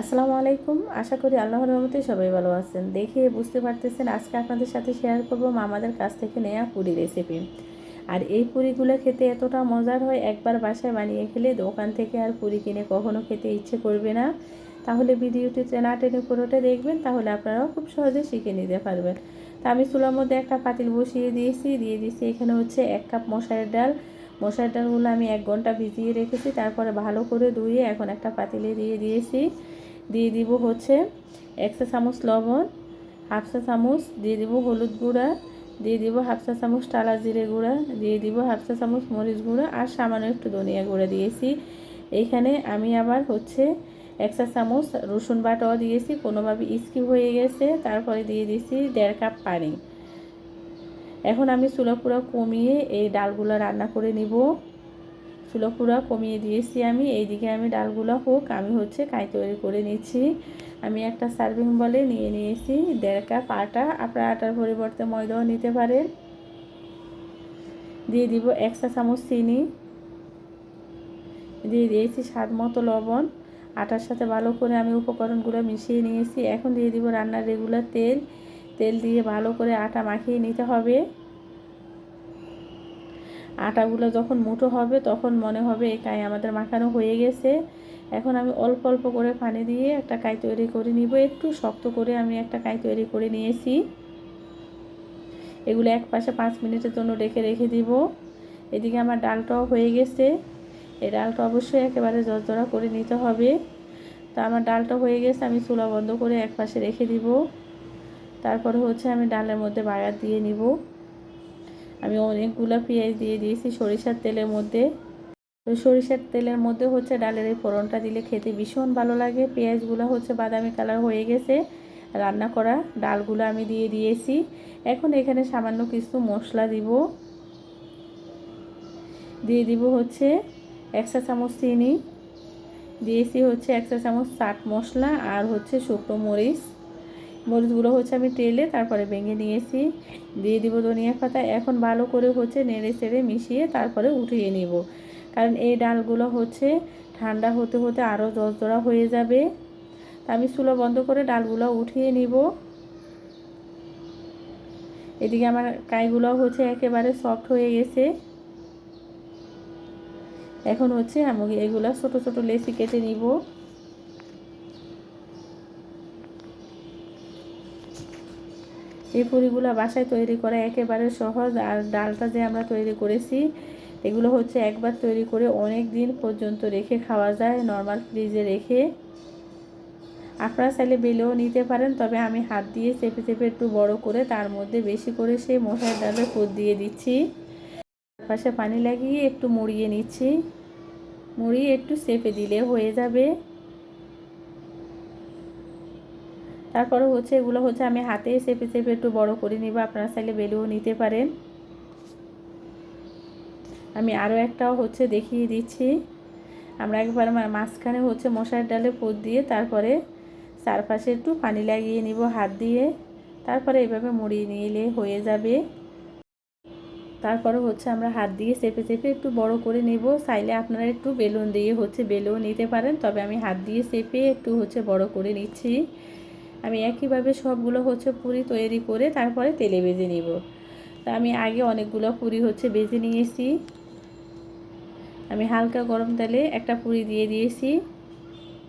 আসসালামু আলাইকুম। আশা করি আল্লাহর রহমতে সবাই ভালো আছেন। দেখে বুঝতে পারতেছেন আজকে আপনাদের সাথে শেয়ার করব মামাদের কাছ থেকে নেওয়া পুরি রেসিপি আর এই পুরিগুলো খেতে এতটা মজার হয়, একবার বাসায় বানিয়ে খেলে দোকান থেকে আর পুরি কিনে কখনো খেতে ইচ্ছে করবে না। তাহলে ভিডিওটি না টেনে পুরোটা দেখবেন, তাহলে আপনারাও খুব সহজে শিখে নিতে পারবেন। তা আমি চুলার মধ্যে একটা পাতিল বসিয়ে দিয়েছি, দিয়ে দিয়েছি এখানে হচ্ছে এক কাপ মশারের ডাল মশার ডালগুলো আমি এক ঘণ্টা ভিজিয়ে রেখেছি, তারপরে ভালো করে ধুয়ে এখন একটা পাতিলে দিয়ে দিয়েছি। দিয়ে দিব হচ্ছে একশো চামচ লবণ হাফসা চামচ, দিয়ে দিব হলুদ গুঁড়া, দিয়ে দিব হাফসা চামচ টালা জিরে গুঁড়া, দিয়ে দিব হাফসা চামচ মরিচ গুঁড়া আর সামান্য একটু ধনিয়া গুঁড়া দিয়েছি। এইখানে আমি আবার হচ্ছে একশো চামচ রসুন বাটাও দিয়েছি, কোনোভাবে স্কিপ হয়ে গেছে, তারপরে দিয়ে দিয়েছি দেড় কাপ পানি। এখন আমি চুলা পুরো কমিয়ে এই ডালগুলো রান্না করে নিব। চুলো পুরো কমিয়ে দিয়েছি আমি। এইদিকে আমি ডালগুলো হোক, আমি হচ্ছে কাই তৈরি করে নিচ্ছি। আমি একটা সার্ভিং বলে নিয়ে নিয়েছি, দেড় কাপ আটা। আপনার আটার পরিবর্তে ময়দাও নিতে পারেন। দিয়ে দিব একশো চামচ চিনি। দিয়ে দিয়েছি স্বাদ মতো লবণ। আটার সাথে ভালো করে আমি উপকরণগুলো মিশিয়ে নিয়েছি। এখন দিয়ে দিব রান্নার রেগুলার তেল। তেল দিয়ে ভালো করে আটা মাখিয়ে নিতে হবে। আটাগুলো যখন মুঠো হবে, তখন মনে হবে এই কাই আমাদের মাখানো হয়ে গেছে। এখন আমি অল্প অল্প করে পানি দিয়ে একটা কাই তৈরি করে নিব। একটু শক্ত করে আমি একটা কাই তৈরি করে নিয়েছি। এগুলো এক পাশে পাঁচ মিনিটের জন্য রেখে রেখে দিব। এদিকে আমার ডালটাও হয়ে গেছে। এই ডালটা অবশ্যই একেবারে জর্জরা করে নিতে হবে। তো আমার ডালটা হয়ে গেছে, আমি চুলা বন্ধ করে এক পাশে রেখে দিব। তারপরে হচ্ছে আমি ডালের মধ্যে বাগার দিয়ে নিব। আমি অনেকগুলো পেঁয়াজ দিয়ে দিয়েছি সরিষার তেলের মধ্যে। তো সরিষার তেলের মধ্যে হচ্ছে ডালের এই ফোড়নটা দিলে খেতে ভীষণ ভালো লাগে। পেঁয়াজগুলো হচ্ছে বাদামি কালার হয়ে গেছে। রান্না করা ডালগুলো আমি দিয়ে দিয়েছি। এখন এখানে সামান্য কিছু মশলা দিব। দিয়ে দিব হচ্ছে একশো চামচ চিনি। দিয়েছি হচ্ছে একশো চামচ চাট মশলা আর হচ্ছে শুকনো মরিচ। মরিচগুলো হচ্ছে আমি তেলে, তারপরে ভেঙে নিয়েছি। দিয়ে দিব ধনিয়া পাতা। এখন ভালো করে হচ্ছে নেড়ে চেড়ে মিশিয়ে তারপরে উঠিয়ে নিব। কারণ এই ডালগুলো হচ্ছে ঠান্ডা হতে হতে আরও জড়া হয়ে যাবে। তা আমি চুলো বন্ধ করে ডালগুলো উঠিয়ে নিব। এদিকে আমার কাইগুলো হচ্ছে একেবারে সফট হয়ে গেছে। এখন হচ্ছে আমি এগুলো ছোট ছোট লেসি কেটে নিব। এই পুরিগুলো বাসায় তৈরি করা একেবারে সহজ আর ডালটা যে আমরা তৈরি করেছি, এগুলো হচ্ছে একবার তৈরি করে অনেক দিন পর্যন্ত রেখে খাওয়া যায় নর্মাল ফ্রিজে রেখে। আপনারা চাইলে বেলেও নিতে পারেন, তবে আমি হাত দিয়ে চেপে চেপে একটু বড় করে তার মধ্যে বেশি করে সেই মশার ডালে পুর দিয়ে দিচ্ছি। পাশে পানি লাগিয়ে একটু মুড়িয়ে নিচ্ছি। মুড়িয়ে একটু চেপে দিলে হয়ে যাবে। তারপরে হচ্ছে এগুলো হচ্ছে আমি হাতে চেপে চেপে একটু বড় করে নিব। আপনারা চাইলে বেলেও নিতে পারেন। আমি আরও একটাও হচ্ছে দেখিয়ে দিচ্ছি। আমরা একবার মাঝখানে হচ্ছে মশার ডালে পোদ দিয়ে তারপরে চারপাশে একটু পানি লাগিয়ে নিব হাত দিয়ে। তারপরে এভাবে মুড়িয়ে নিলে হয়ে যাবে। তারপরে হচ্ছে আমরা হাত দিয়ে চেপে চেপে একটু বড় করে নেব। চাইলে আপনারা একটু বেলুন দিয়ে হচ্ছে বেলুন নিতে পারেন। তবে আমি হাত দিয়ে চেপে একটু হচ্ছে বড় করে নিচ্ছি। আমি একইভাবে সবগুলো হচ্ছে পুরি তৈরি করে তারপরে তেলে ভেজে নিব। তা আমি আগে অনেকগুলো পুরি হচ্ছে ভেজে নিয়েছি। আমি হালকা গরম তেলে একটা পুরি দিয়ে দিয়েছি।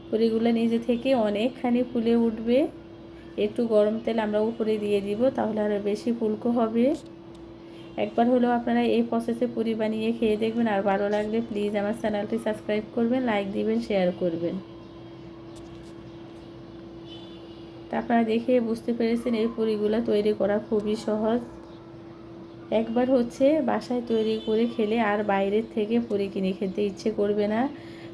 পুরিগুলো নিজে থেকে অনেকখানি ফুলে উঠবে। একটু গরম তেল আমরা উপরে দিয়ে দিব, তাহলে আরও বেশি ফুলকো হবে। একবার হলেও আপনারা এই প্রসেসে পুরি বানিয়ে খেয়ে দেখবেন। আর ভালো লাগলে প্লিজ আমার চ্যানেলটি সাবস্ক্রাইব করবেন লাইক দিবেন শেয়ার করবেন। তা আপনারা দেখে বুঝতে পেরেছেন এই পুরিগুলো তৈরি করা খুবই সহজ। একবার হচ্ছে বাসায় তৈরি করে খেলে আর বাইরের থেকে পুরি কিনে খেতে ইচ্ছে করবে না।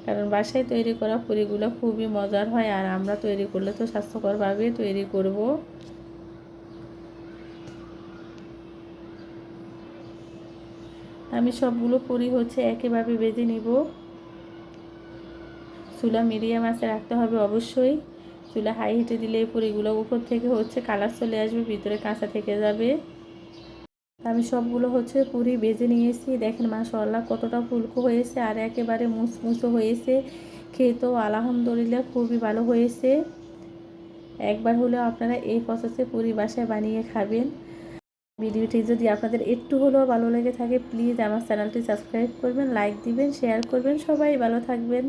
কারণ বাসায় তৈরি করা পুরিগুলো খুবই মজার হয় আর আমরা তৈরি করলে তো স্বাস্থ্যকরভাবে তৈরি করব। আমি সবগুলো পুরি হচ্ছে একেভাবে বেজে নিব। চুলা মিডিয়াম আছে রাখতে হবে অবশ্যই। চুলা হাই হিটে দিলে এই পুরিগুলো উপর থেকে হচ্ছে কালার চলে আসবে, ভিতরে কাঁচা থেকে যাবে। আমি সবগুলো হচ্ছে পুরি বেজে নিয়েছি। দেখেন মাশাল্লাহ কতটা ফুলকো হয়েছে আর একেবারে মুসমুসো হয়েছে। খেতেও আলহামদুলিল্লাহ খুবই ভালো হয়েছে। একবার হলেও আপনারা এই প্রসেসে পুরি বাসায় বানিয়ে খাবেন। ভিডিওটি যদি আপনাদের একটু হলেও ভালো লেগে থাকে প্লিজ আমার চ্যানেলটি সাবস্ক্রাইব করবেন লাইক দিবেন শেয়ার করবেন। সবাই ভালো থাকবেন।